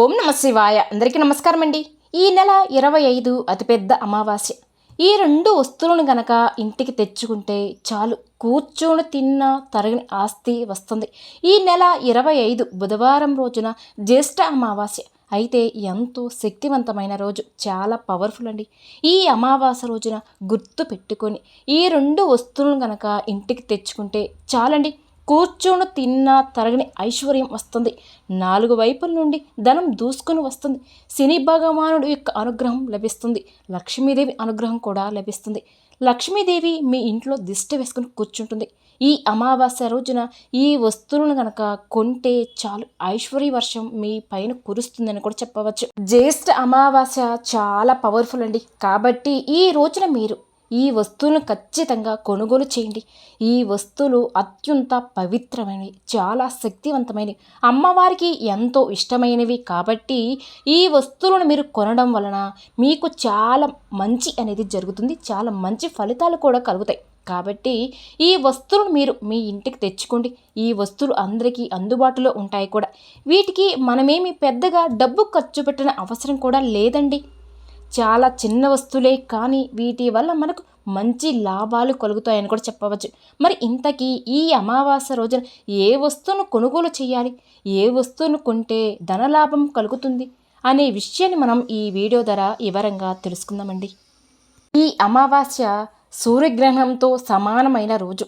ఓం నమ శివాయ. అందరికీ నమస్కారం అండి ఈ నెల ఇరవై ఐదు అతిపెద్ద అమావాస్య. ఈ రెండు వస్తువులను గనక ఇంటికి తెచ్చుకుంటే చాలు. కూర్చొని తిన్న తరగని ఆస్తి వస్తుంది. ఈ నెల ఇరవై ఐదు బుధవారం రోజున జ్యేష్ఠ అమావాస్య. అయితే ఎంతో శక్తివంతమైన రోజు. చాలా పవర్ఫుల్ అండి. ఈ అమావాస్య రోజున గుర్తు పెట్టుకొని ఈ రెండు వస్తువులను గనక ఇంటికి తెచ్చుకుంటే చాలండి. కూర్చొని తిన్నా తరగని ఐశ్వర్యం వస్తుంది. నాలుగు వైపుల నుండి ధనం దూసుకొని వస్తుంది. శని భగవానుడు యొక్క అనుగ్రహం లభిస్తుంది. లక్ష్మీదేవి అనుగ్రహం కూడా లభిస్తుంది. లక్ష్మీదేవి మీ ఇంట్లో దిష్టి వేసుకుని కూర్చుంటుంది. ఈ అమావాస్య రోజున ఈ వస్తువులను కనుక కొంటే చాలు ఐశ్వర్య వర్షం మీ పైన కురుస్తుందని కూడా చెప్పవచ్చు. జ్యేష్ఠ అమావాస్య చాలా పవర్ఫుల్ అండి. కాబట్టి ఈ రోజున మీరు ఈ వస్తువును ఖచ్చితంగా కొనుగోలు చేయండి. ఈ వస్తువులు అత్యంత పవిత్రమైనవి చాలా శక్తివంతమైనవి. అమ్మవారికి ఎంతో ఇష్టమైనవి కాబట్టి ఈ వస్తువులను మీరు కొనడం వలన మీకు చాలా మంచి అనేది జరుగుతుంది. చాలా మంచి ఫలితాలు కూడా కలుగుతాయి. కాబట్టి ఈ వస్తువులను మీరు మీ ఇంటికి తెచ్చుకోండి. ఈ వస్తువులు అందరికీ అందుబాటులో ఉంటాయి కూడా. వీటికి మనమేమి పెద్దగా డబ్బు ఖర్చు పెట్టిన అవసరం కూడా లేదండి. చాలా చిన్న వస్తువులే కానీ వీటి వల్ల మనకు మంచి లాభాలు కలుగుతాయని కూడా చెప్పవచ్చు. మరి ఇంతకీ ఈ అమావాస్య రోజున ఏ వస్తువును కొనుగోలు చేయాలి? ఏ వస్తువును కొంటే ధనలాభం కలుగుతుంది? అనే విషయాన్ని మనం ఈ వీడియో ద్వారా వివరంగా తెలుసుకుందామండి. ఈ అమావాస్య సూర్యగ్రహణంతో సమానమైన రోజు.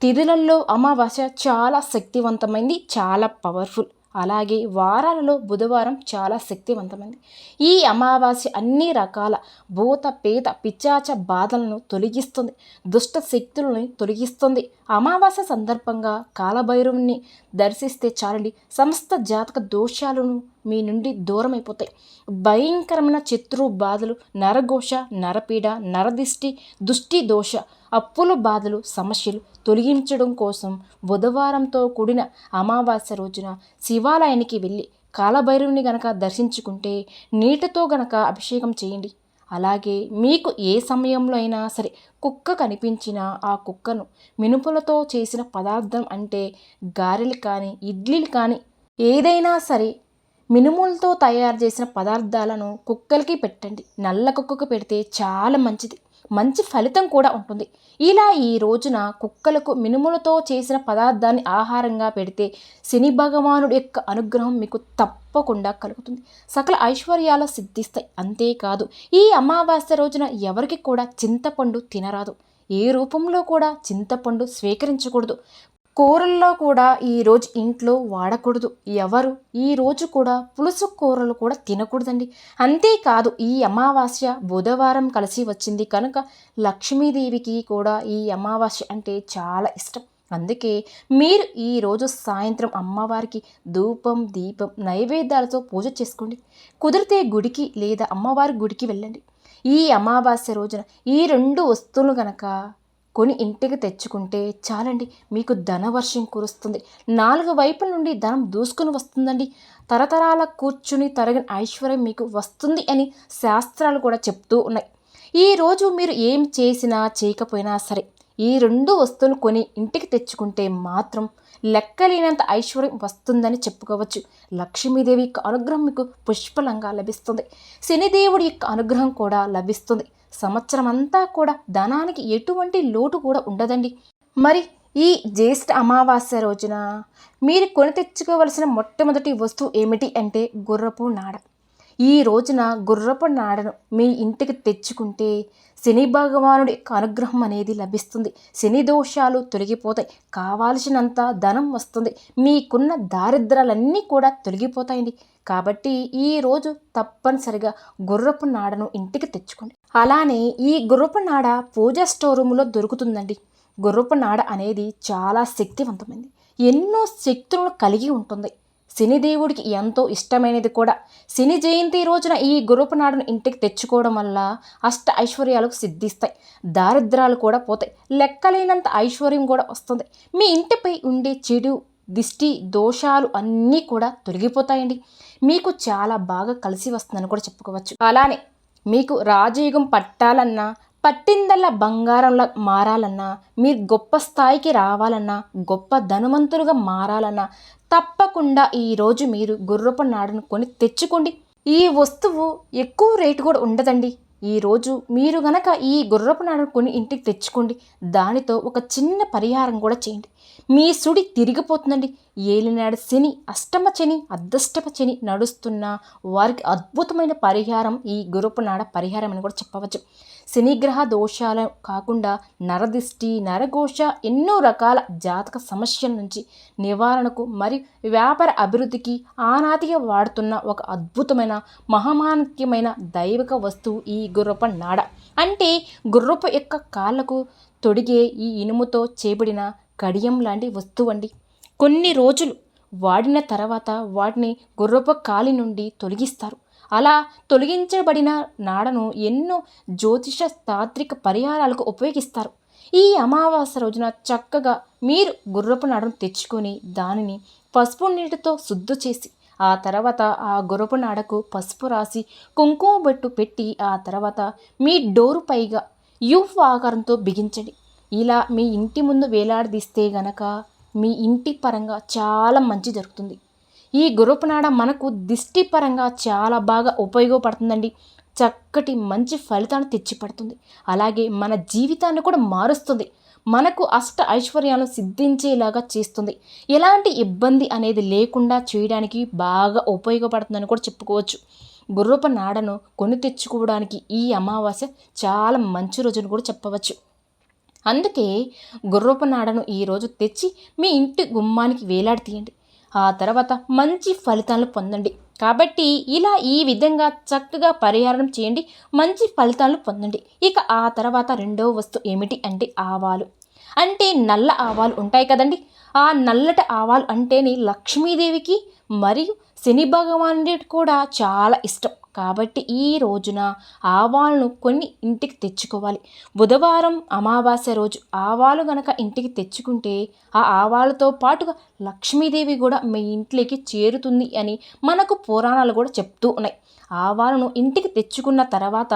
తిథులల్లో అమావాస్య చాలా శక్తివంతమైంది చాలా పవర్ఫుల్ అలాగే వారాలలో బుధవారం చాలా శక్తివంతమైంది. ఈ అమావాస్య అన్ని రకాల భూత పేత పిచ్చాచ బాధలను తొలగిస్తుంది. దుష్ట శక్తులను తొలగిస్తుంది. అమావాస్య సందర్భంగా కాలభైరవుని దర్శిస్తే చాలండి సమస్త జాతక దోషాలను మీ నుండి దూరమైపోతాయి. భయంకరమైన శత్రు బాధలు నరఘోష నరపీడ నరదిష్టి దుష్టి దోష అప్పుల బాధలు సమస్యలు తొలగించడం కోసం బుధవారంతో కూడిన అమావాస్య రోజున శివాలయానికి వెళ్ళి కాలభైరవుని గనక దర్శించుకుంటే నీటితో గనక అభిషేకం చేయండి. అలాగే మీకు ఏ సమయంలో అయినా సరే కుక్క కనిపించినా ఆ కుక్కను మినుపులతో చేసిన పదార్థం అంటే గారెలు కానీ ఇడ్లీలు కానీ ఏదైనా సరే మినుములతో తయారు చేసిన పదార్థాలను కుక్కలకి పెట్టండి. నల్ల కుక్కకు పెడితే చాలా మంచిది. మంచి ఫలితం కూడా ఉంటుంది. ఇలా ఈ రోజున కుక్కలకు మినుములతో చేసిన పదార్థాన్ని ఆహారంగా పెడితే శని భగవానుడి యొక్క అనుగ్రహం మీకు తప్పకుండా కలుగుతుంది. సకల ఐశ్వర్యాలు సిద్ధిస్తాయి. అంతేకాదు ఈ అమావాస్య రోజున ఎవరికి కూడా చింతపండు తినరాదు. ఏ రూపంలో కూడా చింతపండు స్వీకరించకూడదు. కూరల్లో కూడా ఈరోజు ఇంట్లో వాడకూడదు. ఎవరు? ఈరోజు కూడా పులుసు కూరలు కూడా తినకూడదండి. అంతేకాదు ఈ అమావాస్య బుధవారం కలిసి వచ్చింది కనుక లక్ష్మీదేవికి కూడా ఈ అమావాస్య అంటే చాలా ఇష్టం. అందుకే మీరు ఈరోజు సాయంత్రం అమ్మవారికి ధూపం దీపం నైవేద్యాలతో పూజ చేసుకోండి. కుదిరితే గుడికి లేదా అమ్మవారి గుడికి వెళ్ళండి. ఈ అమావాస్య రోజున ఈ రెండు వస్తువులు గనక కొని ఇంటికి తెచ్చుకుంటే చాలండి మీకు ధనవర్షం కురుస్తుంది. నాలుగు వైపుల నుండి ధనం దూసుకుని వస్తుందండి. తరతరాల కూర్చుని తరగిన ఐశ్వర్యం మీకు వస్తుంది అని శాస్త్రాలు కూడా చెప్తూ ఉన్నాయి. ఈరోజు మీరు ఏం చేసినా చేయకపోయినా సరే ఈ రెండు వస్తువులు కొని ఇంటికి తెచ్చుకుంటే మాత్రం లెక్కలేనంత ఐశ్వర్యం వస్తుందని చెప్పుకోవచ్చు. లక్ష్మీదేవి యొక్క అనుగ్రహం మీకు పుష్పలంగా లభిస్తుంది. శనిదేవుడి యొక్క అనుగ్రహం కూడా లభిస్తుంది. సంవత్సరం అంతా కూడా ధనానికి ఎటువంటి లోటు కూడా ఉండదండి. మరి ఈ జ్యేష్ఠ అమావాస్య రోజున మీరు కొని తెచ్చుకోవలసిన మొట్టమొదటి వస్తువు ఏమిటి అంటే గుర్రపు నాడ. ఈ రోజున గుర్రపు నాడను మీ ఇంటికి తెచ్చుకుంటే శని భగవానుడి యొక్క అనుగ్రహం అనేది లభిస్తుంది. శని దోషాలు తొలగిపోతాయి. కావాల్సినంత ధనం వస్తుంది. మీకున్న దారిద్రాలన్నీ కూడా తొలగిపోతాయండి. కాబట్టి ఈరోజు తప్పనిసరిగా గుర్రపు నాడను ఇంటికి తెచ్చుకోండి. అలానే ఈ గుర్రపు నాడ పూజ స్టోర్ రూమ్లో దొరుకుతుందండి. గుర్రపు నాడ అనేది చాలా శక్తివంతమైంది. ఎన్నో శక్తులను కలిగి ఉంటుంది. శనిదేవుడికి ఎంతో ఇష్టమైనది కూడా. శని జయంతి రోజున ఈ గురుపు నాడును ఇంటికి తెచ్చుకోవడం వల్ల అష్ట ఐశ్వర్యాలకు సిద్ధిస్తాయి. దారిద్రాలు కూడా పోతాయి. లెక్కలేనంత ఐశ్వర్యం కూడా వస్తుంది. మీ ఇంటిపై ఉండే చెడు దిష్టి దోషాలు అన్నీ కూడా తొలగిపోతాయండి. మీకు చాలా బాగా కలిసి వస్తుందని కూడా చెప్పుకోవచ్చు. అలానే మీకు రాజయుగం పట్టాలన్నా పట్టిందల్లా బంగారంలా మారాలన్నా మీరు గొప్ప స్థాయికి రావాలన్నా గొప్ప ధనవంతులుగా మారాలన్నా తప్పకుండా ఈరోజు మీరు గుర్రపు నాడును కొని తెచ్చుకోండి. ఈ వస్తువు ఎక్కువ రేటు కూడా ఉండదండి. ఈరోజు మీరు గనక ఈ గుర్రపు నాడును కొని ఇంటికి తెచ్చుకోండి. దానితో ఒక చిన్న పరిహారం కూడా చేయండి. మీ సుడి తిరిగిపోతుందండి. ఏలినాడు శని అష్టమ శని అర్ధష్టమ శని నడుస్తున్న వారికి అద్భుతమైన పరిహారం ఈ గుర్రపు నాడ పరిహారం అని కూడా చెప్పవచ్చు. శనిగ్రహ దోషాలు కాకుండా నరదిష్టి నరఘోష ఎన్నో రకాల జాతక సమస్యల నుంచి నివారణకు మరియు వ్యాపార అభివృద్ధికి ఆనాదిగా వాడుతున్న ఒక అద్భుతమైన మహమానత్యమైన దైవిక వస్తువు ఈ గుర్రపు నాడ. అంటే గుర్రపు యొక్క కాళ్ళకు తొడిగే ఈ ఇనుముతో చేపడిన కడియం లాంటి వస్తువు అండి కొన్ని రోజులు వాడిన తర్వాత వాటిని గుర్రపు కాలి నుండి తొలగిస్తారు. అలా తొలగించబడిన నాడను ఎన్నో జ్యోతిష తాత్విక పరిహారాలకు ఉపయోగిస్తారు. ఈ అమావాస్య రోజున చక్కగా మీరు గుర్రపు నాడను తెచ్చుకొని దానిని పసుపు నీటితో శుద్ధి చేసి ఆ తర్వాత ఆ గుర్రపు నాడకు పసుపు రాసి కుంకుమ బొట్టు పెట్టి ఆ తర్వాత మీ డోరు పైగా యూఫ్ ఆకారంతో బిగించండి. ఇలా మీ ఇంటి ముందు వేలాడదీస్తే గనక మీ ఇంటి పరంగా చాలా మంచి జరుగుతుంది. ఈ గుర్రపునాడ మనకు దిష్టి పరంగా చాలా బాగా ఉపయోగపడుతుందండి. చక్కటి మంచి ఫలితాన్ని తెచ్చిపడుతుంది. అలాగే మన జీవితాన్ని కూడా మారుస్తుంది. మనకు అష్ట ఐశ్వర్యాలను సిద్ధించేలాగా చేస్తుంది. ఎలాంటి ఇబ్బంది అనేది లేకుండా చేయడానికి బాగా ఉపయోగపడుతుందని కూడా చెప్పుకోవచ్చు. గుర్రపు నాడను కొని తెచ్చుకోవడానికి ఈ అమావాస్య చాలా మంచి రోజును కూడా చెప్పవచ్చు. అందుకే గుర్రపు నాడను ఈరోజు తెచ్చి మీ ఇంటి గుమ్మానికి వేలాడి తీయండి. ఆ తర్వాత మంచి ఫలితాలను పొందండి. కాబట్టి ఇలా ఈ విధంగా చక్కగా పరిహారం చేయండి మంచి ఫలితాలను పొందండి. ఇక ఆ తర్వాత రెండవ వస్తువు ఏమిటి అంటే ఆవాలు. అంటే నల్ల ఆవాలు ఉంటాయి కదండి. ఆ నల్లటి ఆవాలు అంటేనే లక్ష్మీదేవికి మరియు శని భగవానుడికి కూడా చాలా ఇష్టం. కాబట్టి ఈ రోజున ఆవాలను కొన్ని ఇంటికి తెచ్చుకోవాలి. బుధవారం అమావాస్య రోజు ఆవాలు గనక ఇంటికి తెచ్చుకుంటే ఆ ఆవాలతో పాటుగా లక్ష్మీదేవి కూడా మీ ఇంట్లోకి చేరుతుంది అని మనకు పురాణాలు కూడా చెప్తూ ఉన్నాయి. ఆవాలను ఇంటికి తెచ్చుకున్న తర్వాత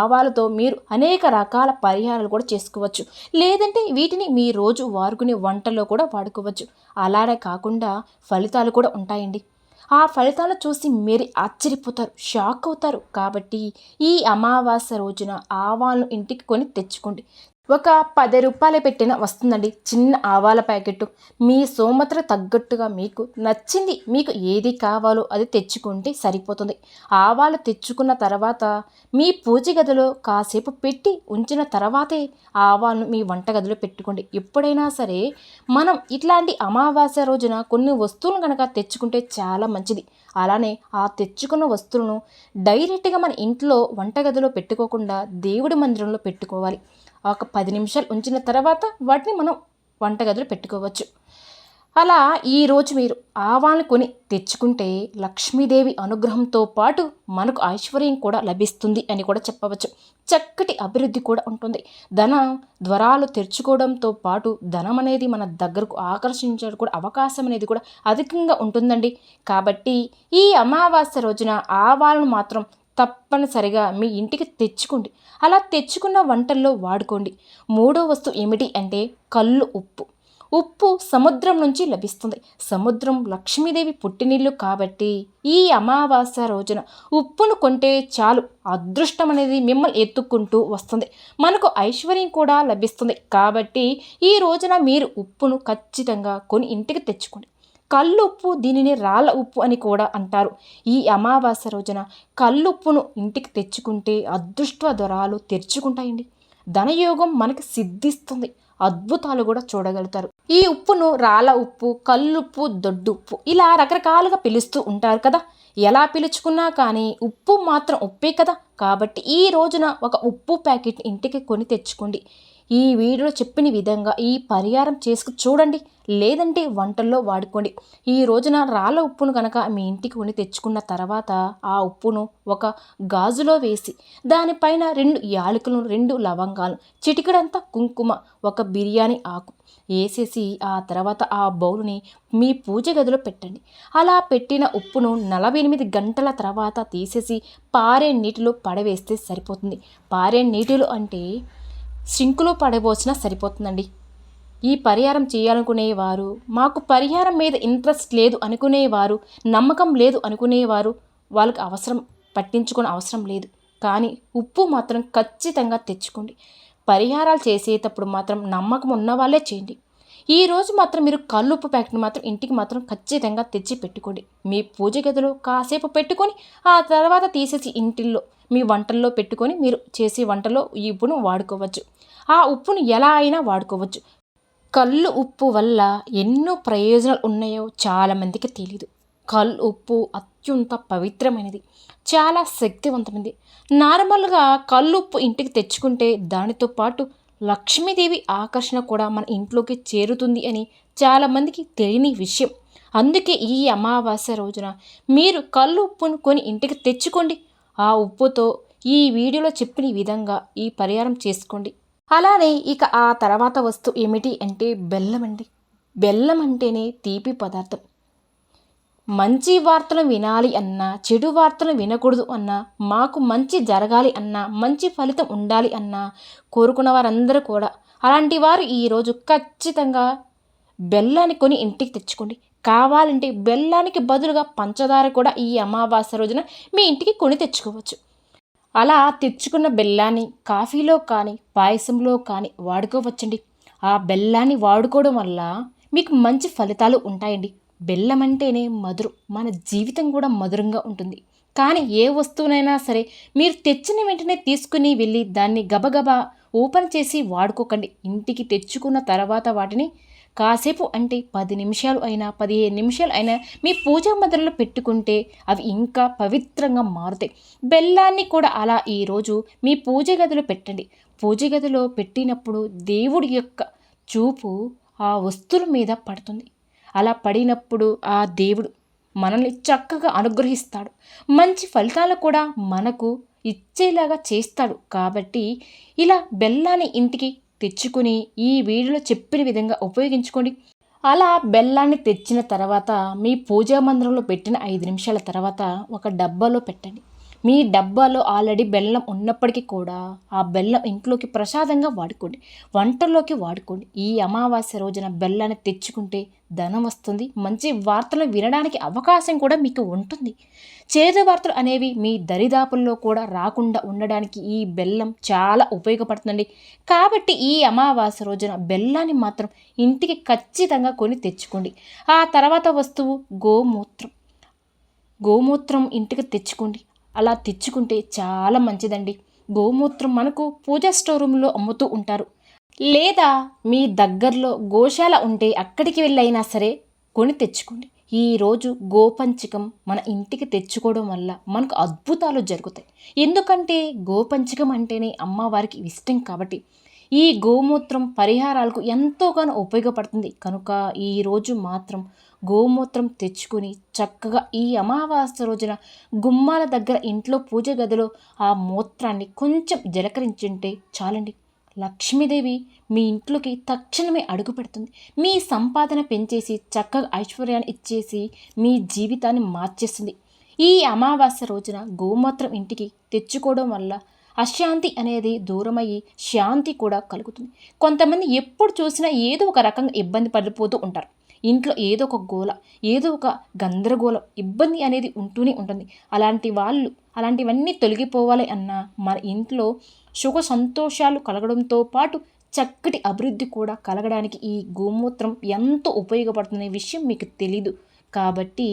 ఆవాలతో మీరు అనేక రకాల పరిహారాలు కూడా చేసుకోవచ్చు. లేదంటే వీటిని మీ రోజు వారుకునే వంటలో కూడా వాడుకోవచ్చు. అలానే కాకుండా ఫలితాలు కూడా ఉంటాయండి. ఆ ఫలితాలు చూసి మీరు ఆశ్చర్యపోతారు షాక్ అవుతారు. కాబట్టి ఈ అమావాస్య రోజున ఆవాలను ఇంటికి కొని తెచ్చుకోండి. ఒక పది రూపాయలు పెట్టిన వస్తుందండి. చిన్న ఆవాల ప్యాకెట్ మీ సోమత్ర తగ్గట్టుగా మీకు నచ్చింది మీకు ఏది కావాలో అది తెచ్చుకుంటే సరిపోతుంది. ఆవాలు తెచ్చుకున్న తర్వాత మీ పూజ గదిలో కాసేపు పెట్టి ఉంచిన తర్వాతే ఆవాలను మీ వంటగదిలో పెట్టుకోండి. ఎప్పుడైనా సరే మనం ఇట్లాంటి అమావాస్య రోజున కొన్ని వస్తువులు కనుక తెచ్చుకుంటే చాలా మంచిది. అలానే ఆ తెచ్చుకున్న వస్తువులను డైరెక్ట్గా మన ఇంట్లో వంటగదిలో పెట్టుకోకుండా దేవుడి మందిరంలో పెట్టుకోవాలి. ఒక పది నిమిషాలు ఉంచిన తర్వాత వాటిని మనం వంటగదిలో పెట్టుకోవచ్చు. అలా ఈరోజు మీరు ఆవాలను కొని తెచ్చుకుంటే లక్ష్మీదేవి అనుగ్రహంతో పాటు మనకు ఐశ్వర్యం కూడా లభిస్తుంది అని కూడా చెప్పవచ్చు. చక్కటి అభివృద్ధి కూడా ఉంటుంది. ధనం ద్వారాలు తెరుచుకోవడంతో పాటు ధనం అనేది మన దగ్గరకు ఆకర్షించడం కూడా అవకాశం అనేది కూడా అధికంగా ఉంటుందండి. కాబట్టి ఈ అమావాస్య రోజున ఆవాలను మాత్రం తప్పనిసరిగా మీ ఇంటికి తెచ్చుకోండి. అలా తెచ్చుకున్న వంటల్లో వాడుకోండి. మూడో వస్తువు ఏమిటి అంటే కళ్ళు ఉప్పు. ఉప్పు సముద్రం నుంచి లభిస్తుంది. సముద్రం లక్ష్మీదేవి పుట్టినీళ్ళు కాబట్టి ఈ అమావాస్య రోజున ఉప్పును కొంటే చాలు. అదృష్టం అనేది మిమ్మల్ని ఎత్తుక్కుంటూ వస్తుంది. మనకు ఐశ్వర్యం కూడా లభిస్తుంది. కాబట్టి ఈ రోజున మీరు ఉప్పును ఖచ్చితంగా కొని ఇంటికి తెచ్చుకోండి. కల్లుప్పు దీనిని రాళ్ళ ఉప్పు అని కూడా అంటారు. ఈ అమావాస్య రోజున కల్లుప్పును ఇంటికి తెచ్చుకుంటే అదృష్ట దొరాలు తెరుచుకుంటాయండి. ధనయోగం మనకి సిద్ధిస్తుంది. అద్భుతాలు కూడా చూడగలుగుతారు. ఈ ఉప్పును రాళ్ళ ఉప్పు కల్లుప్పు దొడ్డుప్పు ఇలా రకరకాలుగా పిలుస్తూ ఉంటారు కదా. ఎలా పిలుచుకున్నా కానీ ఉప్పు మాత్రం ఉప్పే కదా. కాబట్టి ఈ రోజున ఒక ఉప్పు ప్యాకెట్ ఇంటికి కొని తెచ్చుకోండి. ఈ వీడియోలో చెప్పిన విధంగా ఈ పరిహారం చేసుకు చూడండి. లేదంటే వంటల్లో వాడుకోండి. ఈ రోజున రాళ్ళ ఉప్పును కనుక మీ ఇంటికి కొని తెచ్చుకున్న తర్వాత ఆ ఉప్పును ఒక గాజులో వేసి దానిపైన రెండు యాలకులు రెండు లవంగాలు చిటికడంతా కుంకుమ ఒక బిర్యానీ ఆకు వేసేసి ఆ తర్వాత ఆ బౌల్ని మీ పూజ గదిలో పెట్టండి. అలా పెట్టిన ఉప్పును నలభై ఎనిమిది గంటల తర్వాత తీసేసి పారే నీటిలో పడవేస్తే సరిపోతుంది. పారే నీటిలో అంటే సింకులో పడబోసినా సరిపోతుందండి. ఈ పరిహారం చేయాలనుకునేవారు. మాకు పరిహారం మీద ఇంట్రెస్ట్ లేదు అనుకునేవారు నమ్మకం లేదు అనుకునేవారు. వాళ్ళకి అవసరం పట్టించుకునే అవసరం లేదు. కానీ ఉప్పు మాత్రం ఖచ్చితంగా తెచ్చుకోండి. పరిహారాలు చేసేటప్పుడు మాత్రం నమ్మకం ఉన్న వాళ్ళే చేయండి. ఈ రోజు మాత్రం మీరు కల్లుప్పు ప్యాకెట్ని మాత్రం ఇంటికి మాత్రం ఖచ్చితంగా తెచ్చి పెట్టుకోండి. మీ పూజ గదిలో కాసేపు పెట్టుకొని ఆ తర్వాత తీసేసి ఇంటిల్లో మీ వంటల్లో పెట్టుకొని మీరు చేసే వంటలో ఈ ఉప్పును వాడుకోవచ్చు. ఆ ఉప్పును ఎలా అయినా వాడుకోవచ్చు. కళ్ళు ఉప్పు వల్ల ఎన్నో ప్రయోజనాలు ఉన్నాయో చాలామందికి తెలియదు కళ్ళు ఉప్పు అత్యంత పవిత్రమైనది చాలా శక్తివంతమైనది. నార్మల్గా కళ్ళు ఉప్పు ఇంటికి తెచ్చుకుంటే దానితో పాటు లక్ష్మీదేవి ఆకర్షణ కూడా మన ఇంట్లోకి చేరుతుంది అని చాలామందికి తెలియని విషయం. అందుకే ఈ అమావాస్య రోజున మీరు కళ్ళు ఉప్పును కొని ఇంటికి తెచ్చుకోండి. ఆ ఉప్పుతో ఈ వీడియోలో చెప్పిన విధంగా ఈ పరిహారం చేసుకోండి. అలానే ఇక ఆ తర్వాత వస్తువు ఏమిటి అంటే బెల్లం అండి. బెల్లం అంటేనే తీపి పదార్థం. మంచి వార్తలు వినాలి అన్నా చెడు వార్తలు వినకూడదు అన్నా మాకు మంచి జరగాలి అన్నా మంచి ఫలితం ఉండాలి అన్నా కోరుకున్న వారందరూ కూడా. అలాంటి వారు ఈరోజు ఖచ్చితంగా బెల్లాన్ని కొని ఇంటికి తెచ్చుకోండి. కావాలంటే బెల్లానికి బదులుగా పంచదార కూడా ఈ అమావాస్య రోజున మీ ఇంటికి కొని తెచ్చుకోవచ్చు. అలా తెచ్చుకున్న బెల్లాన్ని కాఫీలో కానీ పాయసంలో కానీ వాడుకోవచ్చండి. ఆ బెల్లాన్ని వాడుకోవడం వల్ల మీకు మంచి ఫలితాలు ఉంటాయండి. బెల్లం అంటేనే మధురం. మన జీవితం కూడా మధురంగా ఉంటుంది. కానీ ఏ వస్తువునైనా సరే మీరు తెచ్చిన వెంటనే తీసుకుని వెళ్ళి దాన్ని గబగబా ఓపెన్ చేసి వాడుకోకండి. ఇంటికి తెచ్చుకున్న తర్వాత వాటిని కాసేపు అంటే పది నిమిషాలు అయినా పదిహేను నిమిషాలు అయినా మీ పూజా మందిరంలో పెట్టుకుంటే అవి ఇంకా పవిత్రంగా మారుతాయి. బెల్లాన్ని కూడా అలా ఈరోజు మీ పూజ గదిలో పెట్టండి. పూజ గదిలో పెట్టినప్పుడు దేవుడి యొక్క చూపు ఆ వస్తువుల మీద పడుతుంది. అలా పడినప్పుడు ఆ దేవుడు మనల్ని చక్కగా అనుగ్రహిస్తాడు. మంచి ఫలితాలు కూడా మనకు ఇచ్చేలాగా చేస్తాడు. కాబట్టి ఇలా బెల్లాన్ని ఇంటికి తెచ్చుకొని ఈ వీడియోలో చెప్పిన విధంగా ఉపయోగించుకోండి. అలా బెల్లాన్ని తెచ్చిన తర్వాత మీ పూజా మందిరంలో పెట్టిన ఐదు నిమిషాల తర్వాత ఒక డబ్బాలో పెట్టండి. మీ డబ్బాలో ఆల్రెడీ బెల్లం ఉన్నప్పటికీ కూడా ఆ బెల్లం ఇంట్లోకి ప్రసాదంగా వాడుకోండి. వంటల్లోకి వాడుకోండి. ఈ అమావాస్య రోజున బెల్లాన్ని తెచ్చుకుంటే ధనం వస్తుంది. మంచి వార్తలు వినడానికి అవకాశం కూడా మీకు ఉంటుంది. చేదు వార్తలు అనేవి మీ దరిదాపుల్లో కూడా రాకుండా ఉండడానికి ఈ బెల్లం చాలా ఉపయోగపడుతుందండి. కాబట్టి ఈ అమావాస్య రోజున బెల్లాన్ని మాత్రం ఇంటికి ఖచ్చితంగా కొని తెచ్చుకోండి. ఆ తర్వాత వస్తువు గోమూత్రం. గోమూత్రం ఇంటికి తెచ్చుకోండి. అలా తెచ్చుకుంటే చాలా మంచిదండి. గోమూత్రం మనకు పూజా స్టోర్ రూమ్లో అమ్ముతూ ఉంటారు. లేదా మీ దగ్గరలో గోశాల ఉంటే అక్కడికి వెళ్ళైనా సరే కొని తెచ్చుకోండి. ఈరోజు గోపంచకం మన ఇంటికి తెచ్చుకోవడం వల్ల మనకు అద్భుతాలు జరుగుతాయి. ఎందుకంటే గోపంచకం అంటేనే అమ్మవారికి ఇష్టం కాబట్టి ఈ గోమూత్రం పరిహారాలకు ఎంతోగానో ఉపయోగపడుతుంది. కనుక ఈరోజు మాత్రం గోమూత్రం తెచ్చుకొని చక్కగా ఈ అమావాస్య రోజున గుమ్మాల దగ్గర ఇంట్లో పూజ గదిలో ఆ మూత్రాన్ని కొంచెం జలకరించుంటే చాలండి. లక్ష్మీదేవి మీ ఇంట్లోకి తక్షణమే అడుగు పెడుతుంది. మీ సంపాదన పెంచేసి చక్కగా ఐశ్వర్యాన్ని ఇచ్చేసి మీ జీవితాన్ని మార్చేస్తుంది. ఈ అమావాస్య రోజున గోమూత్రం ఇంటికి తెచ్చుకోవడం వల్ల అశాంతి అనేది దూరమయ్యి శాంతి కూడా కలుగుతుంది. కొంతమంది ఎప్పుడు చూసినా ఏదో ఒక రకంగా ఇబ్బంది పడిపోతూ ఉంటారు. ఇంట్లో ఏదో ఒక గోల ఏదో ఒక గందరగోళం ఇబ్బంది అనేది ఉంటూనే ఉంటుంది. అలాంటి వాళ్ళు అలాంటివన్నీ తొలగిపోవాలి అన్న మన ఇంట్లో సుఖ సంతోషాలు కలగడంతో పాటు చక్కటి అభివృద్ధి కూడా కలగడానికి ఈ గోమూత్రం ఎంతో ఉపయోగపడుతున్న విషయం మీకు తెలీదు. కాబట్టి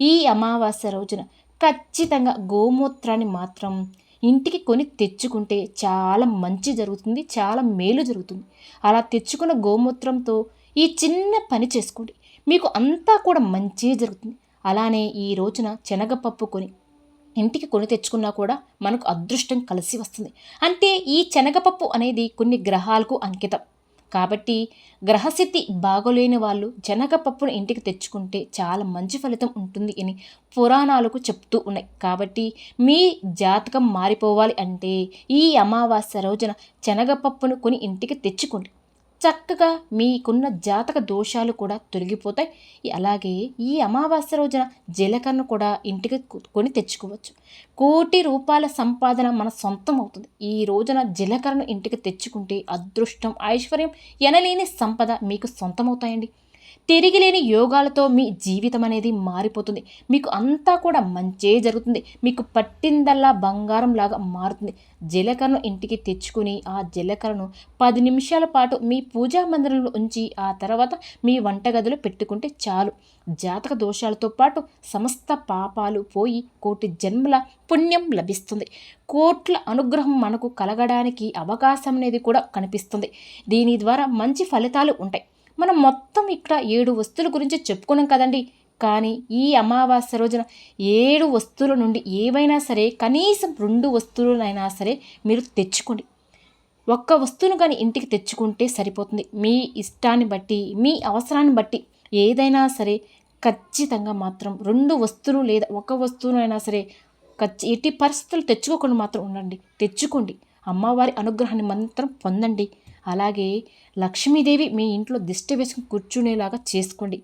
ఈ అమావాస్య రోజున ఖచ్చితంగా గోమూత్రాన్ని మాత్రం ఇంటికి కొని తెచ్చుకుంటే చాలా మంచి జరుగుతుంది చాలా మేలు జరుగుతుంది. అలా తెచ్చుకున్న గోమూత్రంతో ఈ చిన్న పని చేసుకోండి. మీకు అంతా కూడా మంచి జరుగుతుంది. అలానే ఈ రోజున శనగపప్పు కొని ఇంటికి కొని తెచ్చుకున్నా కూడా మనకు అదృష్టం కలిసి వస్తుంది. అంటే ఈ శనగపప్పు అనేది కొన్ని గ్రహాలకు అంకితం. కాబట్టి గ్రహస్థితి బాగోలేని వాళ్ళు శనగపప్పును ఇంటికి తెచ్చుకుంటే చాలా మంచి ఫలితం ఉంటుంది అని పురాణాలకు చెప్తూ ఉన్నాయి. కాబట్టి మీ జాతకం మారిపోవాలి అంటే ఈ అమావాస్య రోజున శనగపప్పును కొని ఇంటికి తెచ్చుకోండి. చక్కగా మీకున్న జాతక దోషాలు కూడా తొలగిపోతాయి. అలాగే ఈ అమావాస్య రోజున జీలకర్రను కూడా ఇంటికి కొని తెచ్చుకోవచ్చు. కోటి రూపాయల సంపాదన మన సొంతం అవుతుంది. ఈ రోజున జీలకర్రను ఇంటికి తెచ్చుకుంటే అదృష్టం ఐశ్వర్యం ఎనలేని సంపద మీకు సొంతమవుతాయండి. తిరిగిలేని యోగాలతో మీ జీవితం అనేది మారిపోతుంది. మీకు అంతా కూడా మంచే జరుగుతుంది. మీకు పట్టిందల్లా బంగారం లాగా మారుతుంది. జీలకర్రను ఇంటికి తెచ్చుకుని ఆ జీలకర్రను పది నిమిషాల పాటు మీ పూజా మందిరంలో ఉంచి ఆ తర్వాత మీ వంటగదిలో పెట్టుకుంటే చాలు. జాతక దోషాలతో పాటు సమస్త పాపాలు పోయి కోటి జన్మల పుణ్యం లభిస్తుంది. కోట్ల అనుగ్రహం మనకు కలగడానికి అవకాశం అనేది కూడా కనిపిస్తుంది. దీని ద్వారా మంచి ఫలితాలు ఉంటాయి. మనం మొత్తం ఇక్కడ ఏడు వస్తువుల గురించి చెప్పుకున్నాం కదండి. కానీ ఈ అమావాస్య రోజున ఏడు వస్తువుల నుండి ఏవైనా సరే కనీసం రెండు వస్తువులైనా సరే మీరు తెచ్చుకోండి. ఒక్క వస్తువును కానీ ఇంటికి తెచ్చుకుంటే సరిపోతుంది. మీ ఇష్టాన్ని బట్టి మీ అవసరాన్ని బట్టి ఏదైనా సరే ఖచ్చితంగా మాత్రం రెండు వస్తువులు లేదా ఒక వస్తువునైనా సరే ఖచ్చి ఎట్టి పరిస్థితులు తెచ్చుకోకుండా మాత్రం ఉండండి. తెచ్చుకోండి. అమ్మవారి అనుగ్రహాన్ని మాత్రం పొందండి. అలాగే లక్ష్మీదేవి మీ ఇంట్లో దిష్టి వేసుకుని కూర్చునేలాగా చేసుకోండి.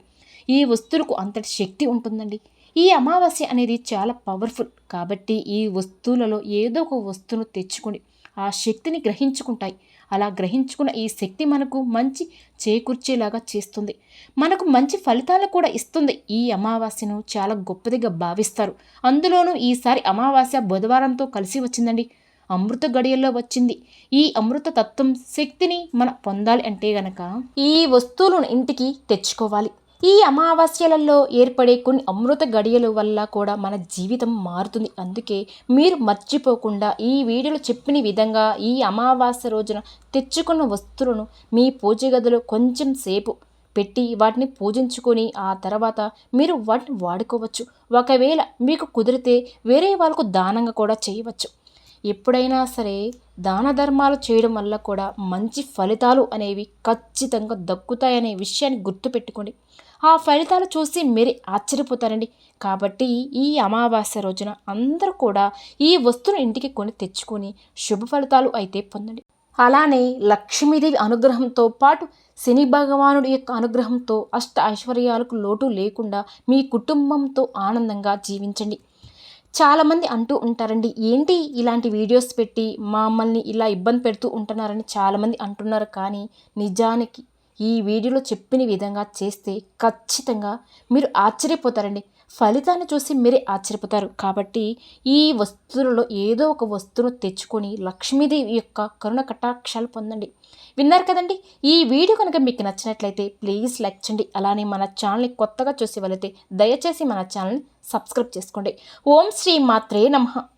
ఈ వస్తువులకు అంతటి శక్తి ఉంటుందండి. ఈ అమావాస్య అనేది చాలా పవర్ఫుల్. కాబట్టి ఈ వస్తువులలో ఏదో ఒక వస్తువును తెచ్చుకొని ఆ శక్తిని గ్రహించుకుంటాయి. అలా గ్రహించుకున్న ఈ శక్తి మనకు మంచి చేకూర్చేలాగా చేస్తుంది. మనకు మంచి ఫలితాలు కూడా ఇస్తుంది. ఈ అమావాస్యను చాలా గొప్పదిగా భావిస్తారు. అందులోనూ ఈసారి అమావాస్య బుధవారంతో కలిసి వచ్చిందండి. అమృత గడియల్లో వచ్చింది. ఈ అమృత తత్వం శక్తిని మనం పొందాలి అంటే గనక ఈ వస్తువులను ఇంటికి తెచ్చుకోవాలి. ఈ అమావాస్యలలో ఏర్పడే కొన్ని అమృత గడియల వల్ల కూడా మన జీవితం మారుతుంది. అందుకే మీరు మర్చిపోకుండా ఈ వీడియోలో చెప్పిన విధంగా ఈ అమావాస్య రోజున తెచ్చుకున్న వస్తువులను మీ పూజ గదిలో కొంచెం సేపు పెట్టి వాటిని పూజించుకొని ఆ తర్వాత మీరు వాటిని వాడుకోవచ్చు. ఒకవేళ మీకు కుదిరితే వేరే వాళ్ళకు దానంగా కూడా చేయవచ్చు. ఎప్పుడైనా సరే దాన ధర్మాలు చేయడం వల్ల కూడా మంచి ఫలితాలు అనేవి ఖచ్చితంగా దక్కుతాయనే విషయాన్ని గుర్తుపెట్టుకోండి ఆ ఫలితాలు చూసి మీరు ఆశ్చర్యపోతారండి. కాబట్టి ఈ అమావాస్య రోజున అందరూ కూడా ఈ వస్తువును ఇంటికి కొని తెచ్చుకొని శుభ ఫలితాలు అయితే పొందండి. అలానే లక్ష్మీదేవి అనుగ్రహంతో పాటు శని భగవానుడి యొక్క అనుగ్రహంతో అష్ట ఐశ్వర్యాలకు లోటు లేకుండా మీ కుటుంబంతో ఆనందంగా జీవించండి. చాలామంది అంటూ ఉంటారండి ఏంటి ఇలాంటి వీడియోస్ పెట్టి మమ్మల్ని ఇలా ఇబ్బంది పెడుతూ ఉంటున్నారని చాలామంది అంటున్నారు. కానీ నిజానికి ఈ వీడియోలో చెప్పిన విధంగా చేస్తే ఖచ్చితంగా మీరు ఆశ్చర్యపోతారండి. ఫలితాన్ని చూసి మీరే ఆశ్చర్యపోతారు. కాబట్టి ఈ వస్తువులలో ఏదో ఒక వస్తువును తెచ్చుకొని లక్ష్మీదేవి యొక్క కరుణ కటాక్షాలు పొందండి. విన్నారు కదండి? ఈ వీడియో కనుక మీకు నచ్చినట్లయితే ప్లీజ్ లైక్ చేయండి. అలానే మన ఛానల్ని కొత్తగా చూసి వెళితే దయచేసి మన ఛానల్ని సబ్స్క్రైబ్ చేసుకోండి. ఓం శ్రీ మాత్రే నమః.